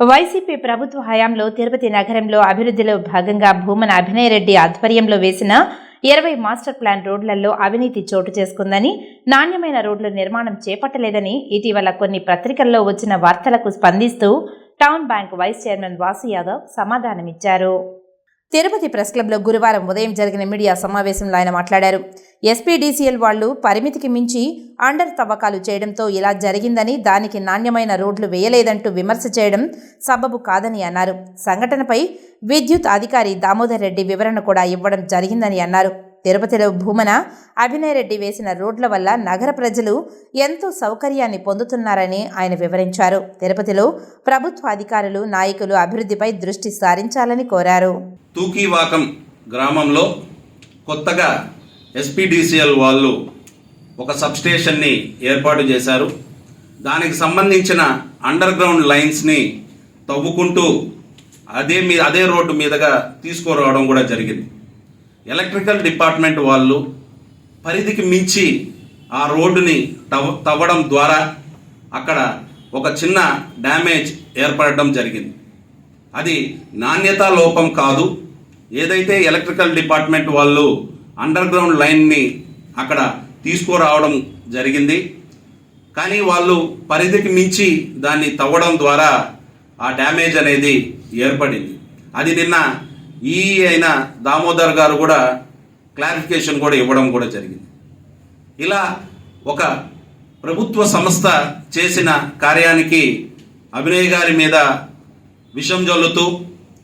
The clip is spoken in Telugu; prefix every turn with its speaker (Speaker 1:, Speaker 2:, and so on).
Speaker 1: వైసీపీ ప్రభుత్వ హయాంలో తిరుపతి నగరంలో అభివృద్ధిలో భాగంగా భూమన అభినయ్ రెడ్డి ఆధ్వర్యంలో వేసిన ఇరవై మాస్టర్ ప్లాన్ రోడ్లలో అవినీతి చోటు చేసుకుందని నాణ్యమైన రోడ్ల నిర్మాణం చేపట్టలేదని ఇటీవల కొన్ని పత్రికల్లో వచ్చిన వార్తలకు స్పందిస్తూ town bank vice chairman Vasu Yadav సమాధానమిచ్చారు. Tirupati press క్లబ్లో గురువారం ఉదయం జరిగిన మీడియా సమావేశంలో ఆయన మాట్లాడారు. ఎస్పీడీసీఎల్ వాళ్ళు పరిమితికి మించి అండర్ తవ్వకాలు చేయడంతో ఇలా జరిగిందని దానికి నాణ్యమైన రోడ్లు వేయలేదంటూ విమర్శ చేయడం సబబు కాదని అన్నారు. సంఘటనపై విద్యుత్ అధికారి దామోదర్ రెడ్డి వివరణ కూడా ఇవ్వడం జరిగిందని అన్నారు. తిరుపతిలో భూమన అభినయ్ రెడ్డి వేసిన రోడ్ల వల్ల నగర ప్రజలు ఎంతో సౌకర్యాన్ని పొందుతున్నారని ఆయన వివరించారు. తిరుపతిలో ప్రభుత్వ అధికారులు నాయకులు అభివృద్ధిపై దృష్టి సారించాలని కోరారు.
Speaker 2: తూకీవాకం గ్రామంలో కొత్తగా ఎస్పీడీసీఎల్ వాళ్ళు ఒక సబ్స్టేషన్ని ఏర్పాటు చేశారు. దానికి సంబంధించిన అండర్ గ్రౌండ్ లైన్స్ని తవ్వుకుంటూ అదే మీ అదే రోడ్డు మీదుగా తీసుకురావడం కూడా జరిగింది. ఎలక్ట్రికల్ డిపార్ట్మెంట్ వాళ్ళు పరిధికి మించి ఆ రోడ్డుని తవ్వ తవ్వడం ద్వారా అక్కడ ఒక చిన్న డ్యామేజ్ ఏర్పడడం జరిగింది. అది నాణ్యతా లోపం కాదు. ఏదైతే ఎలక్ట్రికల్ డిపార్ట్మెంట్ వాళ్ళు అండర్ గ్రౌండ్ లైన్ని అక్కడ తీసుకురావడం జరిగింది కానీ వాళ్ళు పరిధికి మించి దాన్ని తవ్వడం ద్వారా ఆ డ్యామేజ్ అనేది ఏర్పడింది. అది నిన్న ఈ అయిన దామోదర్ గారు కూడా క్లారిఫికేషన్ కూడా ఇవ్వడం కూడా జరిగింది. ఇలా ఒక ప్రభుత్వ సంస్థ చేసిన కార్యానికి అభినయ్ గారి మీద విషం జల్లుతూ